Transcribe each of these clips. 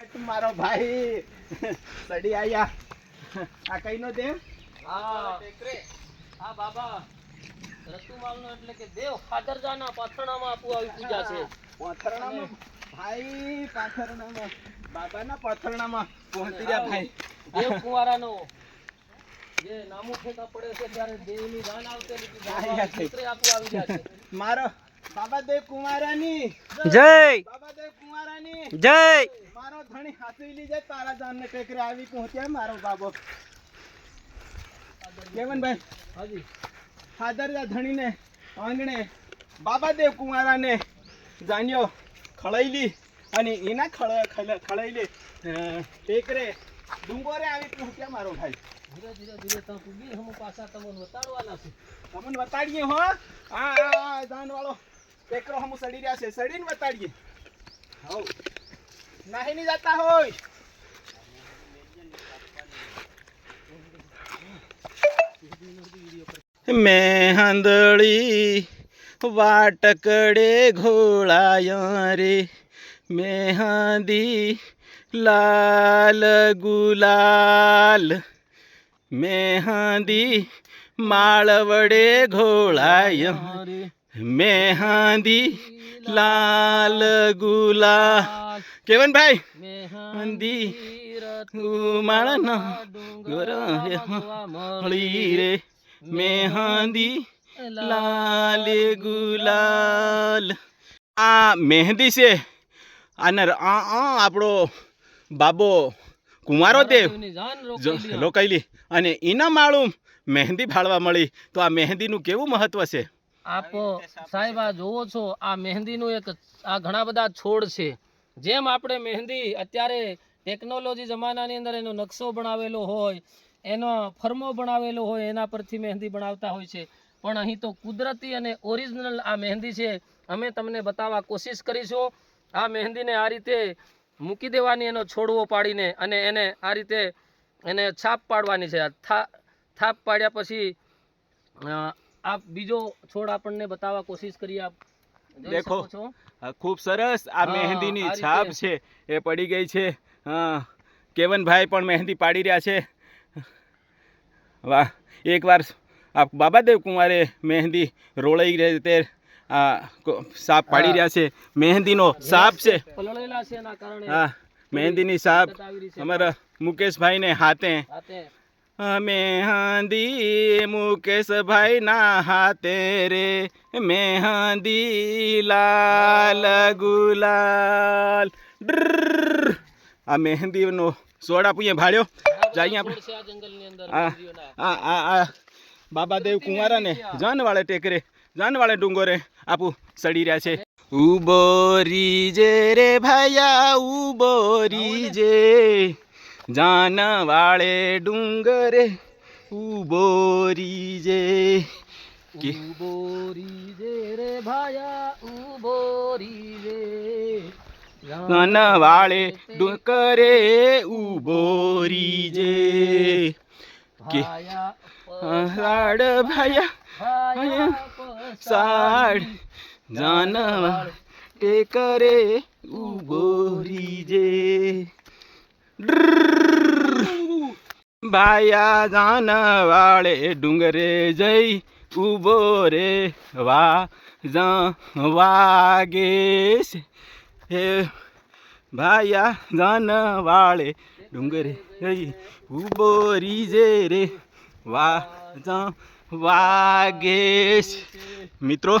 મારો ભાઈ. સડી આયા. આ કઈ નો દેવ હા. હા બાબા. રતુમાલનો એટલે કે દેવ ખાદરજાના પાથરણામાં આપું આવી પૂજા છે. પાથરણામાં? ભાઈ પાથરણામાં. બાબાના પાથરણામાં પહોંચી ગયા ભાઈ. દેવ કુંવારાનો જે નામું ઠેકા પડે છે ત્યારે દેવની આયા છે. પુત્રે આપુ આવી ગયા છે. મારો બાબા દેવ કુમારાની જય! બાબા દેવ કુમારાની જય! મારો લીજે તારા જાનને ટેકરે આવી પહોંચ્યા મારો બાબો કેવનભાઈ હાજી હાજર ધણીને આંગણે બાબાદેવ કુંવારાને જાણ્યો ખળૈલી અને એના ખળ ખળ- ટેકરે ડુંગોરે આવી પહોંચ્યા મારો ભાઈ ધીરે ધીરે ધીરે ત્યાં પૂગી પાછા તમને વતાડવાના છે તમને બતાડીએ હો વાળો ટેકરો હમ સડી રહ્યા છે સડીને બતાડીએ હવ નાહી નહીં જતા હોય. મેહંદળી વાટકડે ઘોળાયા રે. મેહંદી લાલ ગુલાલ. મેહંદી માળવડે ઘોળાયા મેહંદી લાલ ગુલા કેવનભાઈ મેહંદી માળના ગોર મળી રે મેહંદી લાલ ગુલાલ આ મહેંદી છે અને આ આપણો બાબો કુંવારો દેવ રોકાયેલી અને એના માળું મહેંદી ફાળવા મળી તો આ મહેંદીનું કેવું મહત્વ છે આપ સાહેબ આ જોવો છો આ મહેંદીનું એક આ ઘણા બધા છોડ છે. જેમ આપણે મહેંદી અત્યારે ટેકનોલોજી જમાનાની અંદર એનો નકશો બનાવેલો હોય એનો ફર્મો બનાવેલો હોય એના પરથી મહેંદી બનાવતા હોય છે. પણ અહીં તો કુદરતી અને ઓરિજિનલ આ મહેંદી છે. અમે તમને બતાવવા કોશિશ કરીશું આ મહેંદીને આ રીતે મૂકી દેવાની એનો છોડવો પાડીને અને એને આ રીતે એને છાપ પાડવાની છે. આ થા- થાપ પાડ્યા પછી આપ બીજો છોડ આપણને બતાવવા કોશિશ કરીએ આપ. દેખો. ખૂબ સરસ. આ મહેંદીની છાપ છે. એ પડી ગઈ છે. કેવનભાઈ પણ મહેંદી પાડી રહ્યા છે. વાહ. એકવાર આ બાબાદેવ કુંવારે મહેંદી રોળાઈ રીતે આ સાપ પાડી રહ્યા છે. મહેંદીનો સાપ છે. હા. મહેંદીની સાપ. અમારા મુકેશભાઈને હાથે. મેહંદી મુકેશભાઈના હાથે રે મેહંદી લાલ ગુલાલ. આ મહેંદીનો સોડ આપીએ ભાડ્યો જઈએ આપણે બાબા દેવ આ આ આ આ આ બાબાદેવ કુંવારા ને જાનવાળે ટેકરે જાનવાળે ડુંગોરે આપું સડી રહ્યા છે ઉબોરી જે રે ભાયા ઉબોરી જે જાનવાળે ડુંગરે ઉબોરી જે કે ઉબોરી જે રે ભાયા ઉબોરી રે જાનવાળે ડુંગરે ઉબોરી જે કે ભાયા લાડ ભાયા ભાયા સાડ જાનવા ટેકરે ઉબોરી જે ભાયા જાન વાળે ડુંગરે જઈ ઊભો રે વા જા વાગે હે ભાયા જાન વાળે ડુંગરે જઈ ઊભો રીજે રે વા જા વાગે મિત્રો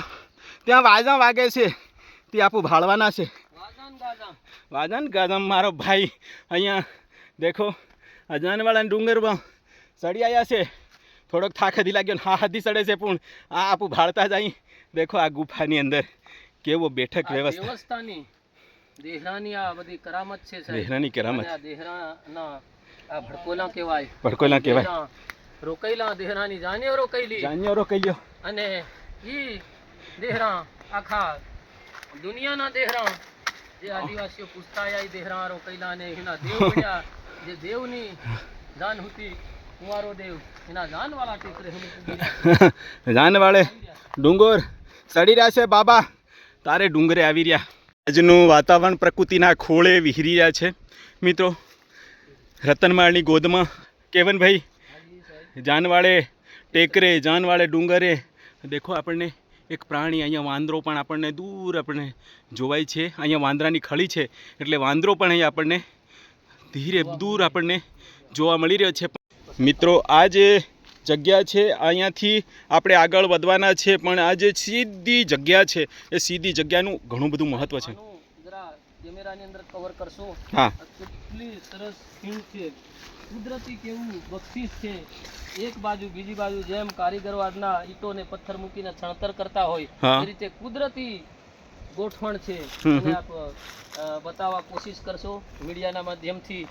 ત્યાં વાજા વાગે છે તે આપું ભાળવાના છે વાજાન ગાજા વાજા ને ગાજા મારો ભાઈ. અહીંયા દેખો અજાનવાળાને ડુંગરમાં સડી આવ્યા છે. થોડોક થાક હદી લાગ્યો ને હા હદી સડે છે પણ આ આપું ભાળતા જ અહીં. દેખો આ ગુફાની અંદર કેવો બેઠક આ વ્યવસ્થા. દેહરાની આ બધી કરામત છે દેહરાની કરામત. દેહરાના આ ભડકોલા કહેવાય. ભડકોલા કહેવાય. રોકૈલા દેહરાની જાન્યો રોકૈલી જાન્યોરો કહી લ્યો અને ઈ દેહરા આખા દુનિયાના દેહરા જે આદિવાસીઓ પૂછતા ઈ દેહરા રોકૈલા એના દેવ બન્યા. જે દેવની જાન હતી, કુંવારો દેવ, એના જાનવાળા ટેકરે. જાનવાળે ડુંગર ચડી રહ્યા છે, બાબા. તારે ડુંગરે આવી રહ્યા. આજનું વાતાવરણ પ્રકૃતિના ખોળે વિહરી રહ્યા છે. મિત્રો, રતનમાળની ગોદમાં કેવનભાઈ? જાનવાળે ટેકરે, જાનવાળે ડુંગરે. દેખો આપણને એક પ્રાણી અહીંયા વાંદરો પણ આપણને દૂર આપણને જોવાય છે. અહીંયા વાંદરાની ખળી છે એટલે વાંદરો પણ અહીંયા આપણને ધીરે દૂર આપણને જોવા મળી રહ્યો છે. મિત્રો આ જે જગ્યા છે અહીંયાથી આપણે આગળ વધવાના છે પણ આ જે સીધી જગ્યા છે એ સીધી જગ્યાનું ઘણું બધું મહત્ત્વ છે. કેમેરાની અંદર કવર કરશો? હા. કેટલી સરસ છે. કુદરતી કેવું બક્ષિસ છે? એક બાજુ બીજી બાજુ જેમ કારીગરો આજના ઈંટો ને પથ્થર મૂકીને છણતર કરતા હોય એ રીતે કુદરતી ગોઠવણ છે. એને આપ બતાવવા કોશિશ કરશો મીડિયાના માધ્યમથી?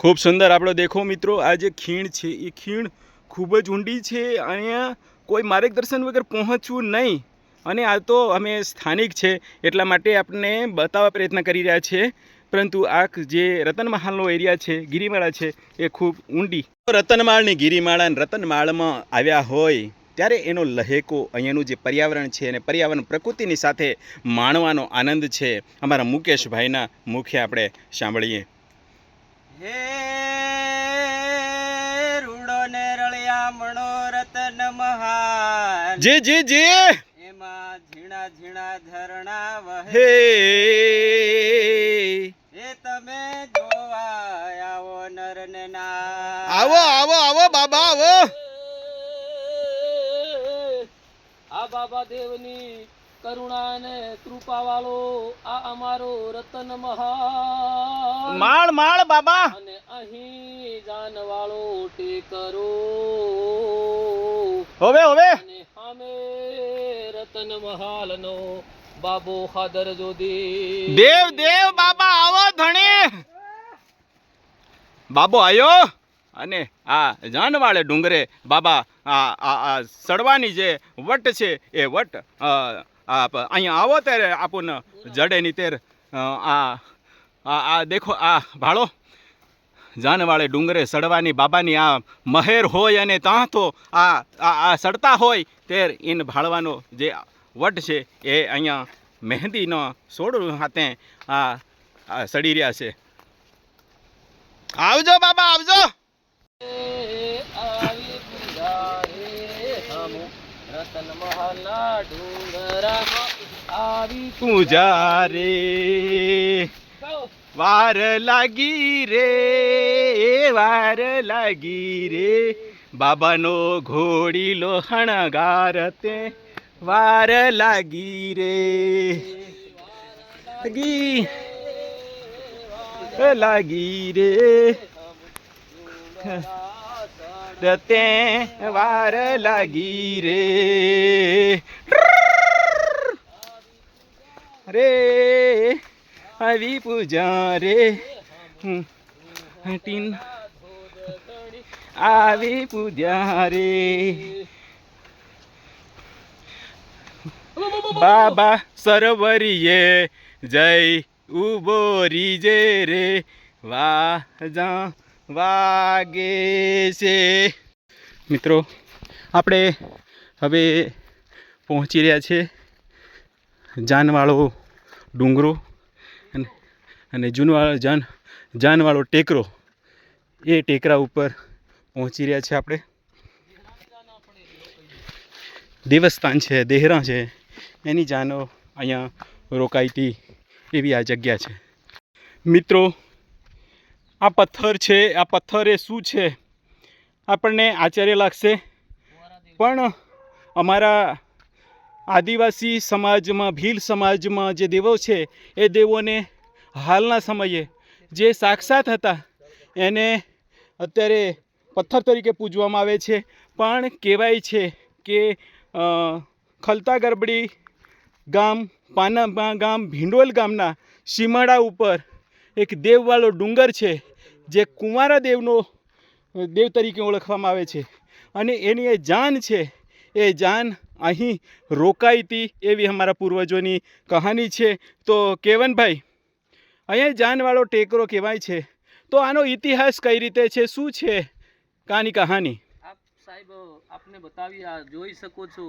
ખૂબ સુંદર આપણો દેખો મિત્રો આ જે ખીણ છે એ ખીણ ખૂબ જ ઊંડી છે. અહીંયા કોઈ માર્ગદર્શન વગર પહોંચવું નહીં. અને આ તો અમે સ્થાનિક છે એટલા માટે આપણે બતાવવા પ્રયત્ન કરી રહ્યા છીએ પરંતુ આ જે રતનમહાલનો એરિયા છે ગિરિમાળા છે એ ખૂબ ઊંડી. રતનમાળની ગિરિમાળા અને રતનમાળમાં આવ્યા હોય ત્યારે એનો લહેકો અહીંયાનું જે પર્યાવરણ છે અને પર્યાવરણ પ્રકૃતિની સાથે માણવાનો આનંદ છે. અમારા મુકેશભાઈના મુખે આપણે સાંભળીએ. હે રૂડો ને રળિયા મણોરતન મહાન. જે જે જે! એમાં ઝીણા ઝીણા ઝરણા વહે. બાબા આ બાબા દેવની કરુણા ને કૃપા વાળો આ અમારો રતન મહા માળ માળ બાબા. અને અહીં જાનવાળો ટેકરો. હવે હવે. અને રતન મહાલનો બાબો ખાદર જોદી દેવ દેવ બાબા આવો ધણી. બાબો આયો. અને આ જાનવાળે ડુંગરે બાબા આ સડવાની જે વટ છે એ વટ અહીંયા આવો ત્યારે આપણને જડેની તેર આ આ દેખો, આ ભાળો. જાનવાળે ડુંગરે સડવાની બાબાની આ મહેર હોય અને ત્યાં તો આ આ સડતા હોય તેર ઇન ભાળવાનો જે વટ છે એ અહીંયા મહેંદીનો સોડ હાથે આ સડી રહ્યા છે. આવજો બાબા, આવજો! આવી પૂજા રે વાર લાગી રે વાર લાગી રે બાબાનો ઘોડીલો હણગાર તે વાર લાગી રે લાગી લાગી રે રતે વાર લાગી રે. રે, આવી પૂજા રે. ટીન આવી પૂજા રે. બાબા સરવરીએ જય ઊભો રીજે રે. વાજા વાગે છે. મિત્રો, આપણે હવે પહોંચી રહ્યા છે જાનવાળો ડુંગરો અને અને જૂનવાળો જાન, જાનવાળો ટેકરો. એ ટેકરા ઉપર પહોંચી રહ્યા છે આપણે. દેવસ્થાન છે દેહરા છે. એની જાનો અહીંયા રોકાઈ હતી એવી આ જગ્યા છે. મિત્રો આ પથ્થર છે, આ પથ્થર એ શું છે? આપણને આશ્ચર્ય લાગશે. પણ અમારા આદિવાસી સમાજમાં, ભીલ સમાજમાં જે દેવો છે, એ દેવોને હાલના સમયે જે સાક્ષાત હતા, એને અત્યારે પથ્થર તરીકે પૂજવામાં આવે છે. પણ કહેવાય છે કે ખલતા ગરબડી ગામ, પાના ગામ, ભીંડોલ ગામના સીમાડા ઉપર એક દેવવાળો ડુંગર છે. જે કુંવારા દેવનો દેવ તરીકે ઓળખવામાં આવે છે. અને એની એ જાન છે, એ જાન અહીં રોકાઈ હતી એવી અમારા પૂર્વજોની કહાની છે. તો કેવનભાઈ, અહીંયા જાનવાળો ટેકરો કહેવાય છે. તો આનો ઇતિહાસ કઈ રીતે છે? શું છે કાની કહાની? આપ સાહેબ, આપને બતાવી, આ જોઈ શકો છો.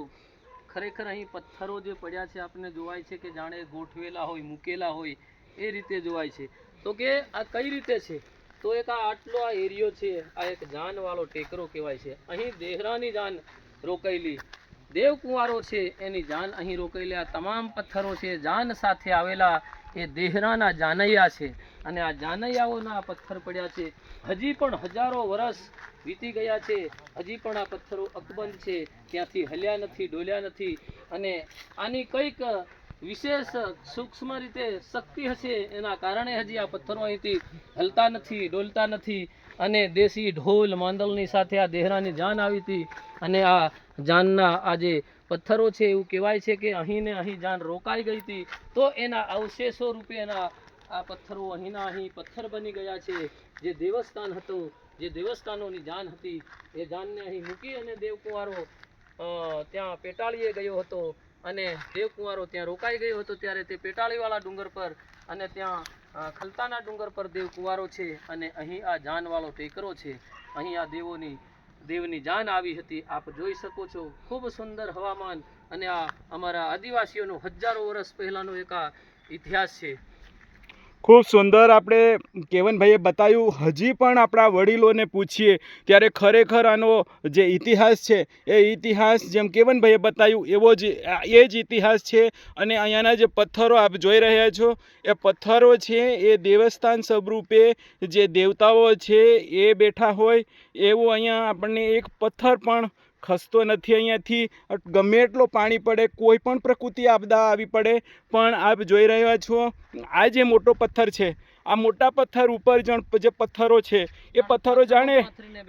ખરેખર અહીં પથ્થરો જે પડ્યા છે, આપને જોવાય છે કે જાણે ગોઠવેલા હોય, મૂકેલા હોય, એ રીતે જોવાય છે. તો કે આ કઈ રીતે છે? તો એક આ આટલો આ એરિયો છે, આ એક જાનવાળો ટેકરો કહેવાય છે. અહીં દેહરાની જાન રોકાયેલી. દેવ કુંવારો છે, એની જાન અહીં રોકાયેલી. આ તમામ પથ્થરો છે, જાન સાથે આવેલા એ દેહરાના જાનૈયા છે. અને આ જાનૈયાઓના પથ્થર પડ્યા છે. હજી પણ હજારો વર્ષ વીતી ગયા છે. હજી પણ આ પથ્થરો અકબંધ છે. ત્યાંથી હલ્યા નથી, ડોલ્યા નથી. અને આની કંઈક વિશેષ સૂક્ષ્મ રીતે શક્તિ હશે એના કારણે હજી આ પથ્થરો અહીંથી હલતા નથી, ડોલતા નથી. અને દેશી ઢોલ માંદલની સાથે આ દેહરાની જાન આવી હતી. અને આ જાનના આ જે પથ્થરો છે એવું કહેવાય છે કે અહીં ને અહીં જાન રોકાઈ ગઈ હતી. તો એના અવશેષો રૂપે એના આ પથ્થરો અહીંના અહીં પથ્થર બની ગયા છે. જે દેવસ્થાન હતું, જે દેવસ્થાનોની જાન હતી, એ જાનને અહીં મૂકી અને દેવકુંવારો ત્યાં પેટાળીએ ગયો હતો. અને દેવકુંવારો ત્યાં રોકાઈ ગયો હતો ત્યારે તે પેટાળીવાળા ડુંગર પર અને ત્યાં ખલતાના ડુંગર પર દેવકુંવારો છે અને અહીં આ જાનવાળો ટેકરો છે. અહીં આ દેવોની, દેવની જાન આવી હતી. આપ જોઈ શકો છો, ખૂબ સુંદર હવામાન અને આ અમારા આદિવાસીઓનો હજારો વર્ષ પહેલાંનો એક આ ઇતિહાસ છે. ખૂબ સુંદર આપણે કેવનભાઈએ બતાવ્યું. હજી પણ આપણા વડીલોને પૂછીએ ત્યારે ખરેખર આનો જે ઇતિહાસ છે એ ઇતિહાસ જેમ કેવનભાઈએ બતાવ્યું એવો જ એ જ ઇતિહાસ છે અને અહીંયાના જે પથ્થરો આપ જોઈ રહ્યા છો, એ પથ્થરો છે એ દેવસ્થાન સ્વરૂપે જે દેવતાઓ છે એ બેઠા હોય એવું અહીંયા આપણને એક પથ્થર પણ ખસતો નથી અહીંયાથી. ગમે એટલો પાણી પડે, કોઈ પણ પ્રકૃતિ આપદા આવી પડે. પણ આપ જોઈ રહ્યા છો, આ જે મોટો પથ્થર છે, આ મોટા પથ્થર ઉપર જણ જે પથ્થરો છે, એ પથ્થરો જાણે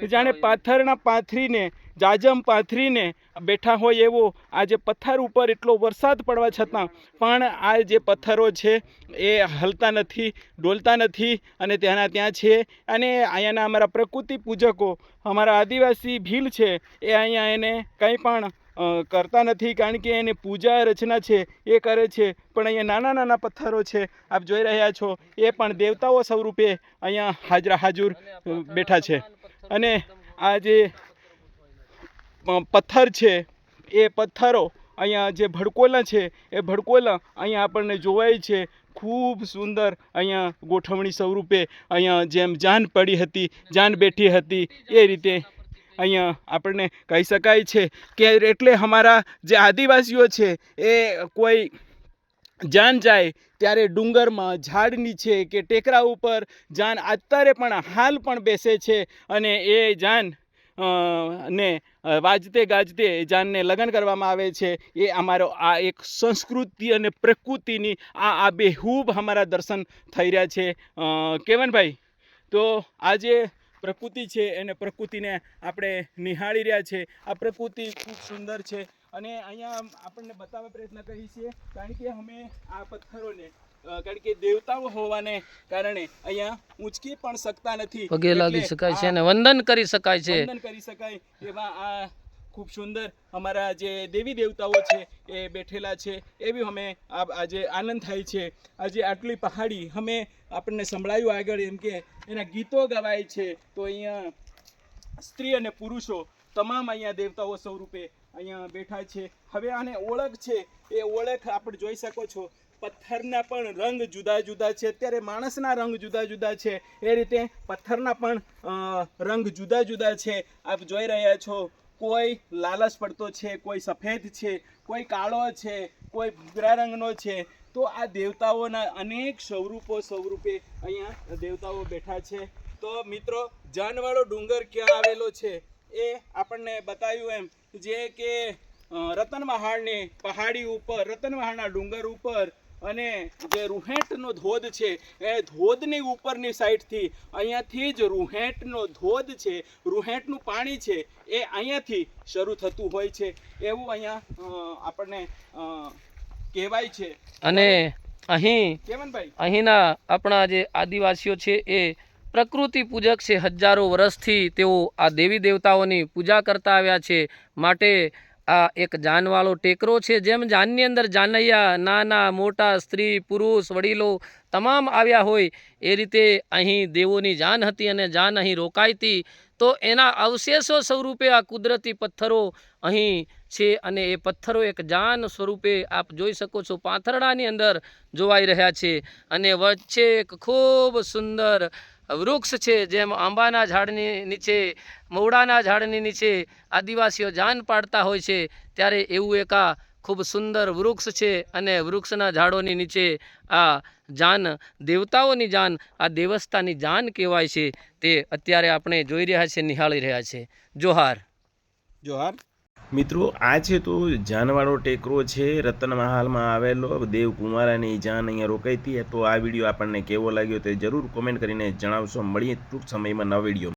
જાણે પાથરના પાથરીને જાજમ પાથરીને બેઠા હોય એવો આ જે પથ્થર ઉપર એટલો વરસાદ પડવા છતાં પણ આ જે પથ્થરો છે એ હલતા નથી, ડોલતા નથી અને ત્યાંના ત્યાં છે. અને અહીંયાના અમારા પ્રકૃતિ પૂજકો, અમારા આદિવાસી ભીલ છે, એ અહીંયા એને કંઈ પણ કરતા નથી કારણ કે એની પૂજા રચના છે, એ કરે છે. પણ અહીંયા નાના નાના પથ્થરો છે. આપ જોઈ રહ્યા છો, એ પણ દેવતાઓ સ્વરૂપે અહીંયા હાજરા હાજર બેઠા છે. અને આ જે પથ્થર છે, એ પથ્થરો અહીંયા જે ભડકોલા છે, એ ભડકોલા અહીંયા આપણને જોવાય છે. ખૂબ સુંદર અહીંયા ગોઠવણી સ્વરૂપે અહીંયા જેમ જાન પડી હતી, જાન બેઠી હતી, એ રીતે અહીંયા આપણને કહી શકાય છે કે એટલે અમારા જે આદિવાસીઓ છે, એ કોઈ જાન જાય ત્યારે ડુંગરમાં ઝાડ નીચે કે ટેકરા ઉપર જાન અત્યારે પણ હાલ પણ બેસે છે અને એ જાન ને વાજતે ગાજતે જાનને લગ્ન કરવામાં આવે છે. એ અમારો આ એક સંસ્કૃતિ અને પ્રકૃતિની આ આ બેહૂબ અમારા દર્શન થઈ રહ્યા છે. કેવનભાઈ, તો આજે પ્રકૃતિ છે એને પ્રકૃતિને આપણે નિહાળી રહ્યા છે. આ પ્રકૃતિ ખૂબ સુંદર છે. અને અહીંયા આપણને બતાવવા પ્રયત્ન કરીએ છીએ. કારણ કે અમે આ પથ્થરોને કારણ કે દેવતાઓ હોવાને કારણે અહીંયા ઊંચકી પણ શકતા નથી. પગે લાગી શકાય છે અને વંદન કરી શકાય છે. વંદન કરી શકાય એવા આ ખૂબ સુંદર અમારા જે દેવી દેવતાઓ છે એ બેઠેલા છે એવી અમે આજે આનંદ થાય છે. આજે આટલી પહાડી અમે આપણને સંભળાયું આગળ એમ કે એના ગીતો ગવાય છે. તો અહીંયા સ્ત્રી અને પુરુષો તમામ અહીંયા દેવતાઓ સ્વરૂપે અહીંયા બેઠા છે. હવે આને ઓળખ છે. એ ઓળખ આપણે જોઈ શકો છો. પથ્થરના પણ રંગ જુદા જુદા છે. અત્યારે માણસના રંગ જુદા જુદા છે. એ રીતે પથ્થરના પણ રંગ જુદા જુદા છે. આપ જોઈ રહ્યા છો, કોઈ લાલચ પડતો છે, કોઈ સફેદ છે, કોઈ કાળો છે, કોઈ ભૂગરા રંગનો છે. તો આ દેવતાઓના અનેક સ્વરૂપો સ્વરૂપે અહીંયા દેવતાઓ બેઠા છે. તો મિત્રો, જાનવાળો ડુંગર ક્યાં આવેલો છે? એ આપણને બતાવ્યું એમ, જે કે રતનમહાળની પહાડી ઉપર, રતનમહાળના ડુંગર ઉપર અને જે રૂહેટનો ધોધ છે એ ધોધની ઉપરની સાઈડથી અહીંયાથી જ રૂહેટનો ધોધ છે રૂહેટનું પાણી છે એ અહીંયાથી શરૂ થતું હોય છે. એવું અહીંયા આપણને કહેવાય છે. અને અહીં કેવનભાઈ? અહીંના આપણા જે આદિવાસીઓ છે એ પ્રકૃતિ પૂજક છે. હજારો વર્ષથી તેઓ આ દેવી દેવતાઓની પૂજા કરતા આવ્યા છે. માટે આ એક જાનવાળો ટેકરો છે. જેમ જાનની અંદર જાનૈયા, નાના, મોટા સ્ત્રી, પુરુષ, વડીલો તમામ આવ્યા હોય, એ રીતે અહીં દેવોની જાન હતી અને જાન અહીં રોકાઈ હતી. તો એના અવશેષો સ્વરૂપે આ કુદરતી પથ્થરો અહીં છે અને એ પથ્થરો એક જાન સ્વરૂપે આપ જોઈ શકો છો પાથરડાની અંદર જોવાઈ રહ્યા છે. અને વચ્ચે એક ખૂબ સુંદર વૃક્ષ છે, જેમ આંબાના ઝાડની નીચે મવડાના ઝાડની નીચે આદિવાસીઓ જાન પાડતા હોય છે, ત્યારે એવું એક આ ખૂબ સુંદર વૃક્ષ છે અને વૃક્ષના ઝાડોની નીચે આ જાન, દેવતાઓની જાન, આ દેવસ્તાની જાન કહેવાય છે, તે અત્યારે આપણે જોઈ રહ્યા છે, નિહાળી રહ્યા છે. જોહાર. જોહાર. મિત્રો, આ છે તો જાનવાળો ટેકરો છે રતનમહાલમાં આવેલો દેવ કુંવારાની જાન અહીંયા રોકાઈ હતી. તો આ વીડિયો આપણને કેવો લાગ્યો તે જરૂર કોમેન્ટ કરીને જણાવશો. મળીએ ટૂંક સમયમાં નવા વીડિયો